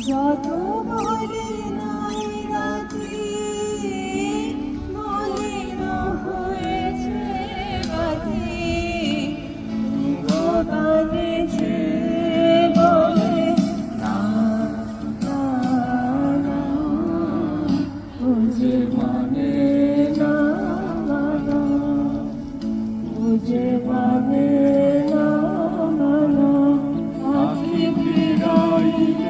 যত বলে নাই রাতি মলিন হয়েছে বাতি ভগবানেছে বলে বুঝে মানে না বুঝে মানে না আখি ফিরাইলে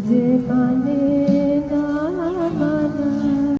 যে মানে